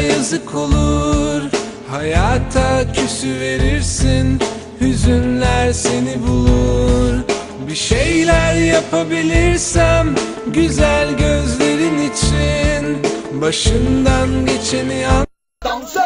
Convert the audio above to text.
yazık olur. Hayata küsü verirsin. Hüzünler seni bulur. Bir şeyler yapabilirsem Güzel gözlerin için Başından geçeni an Dans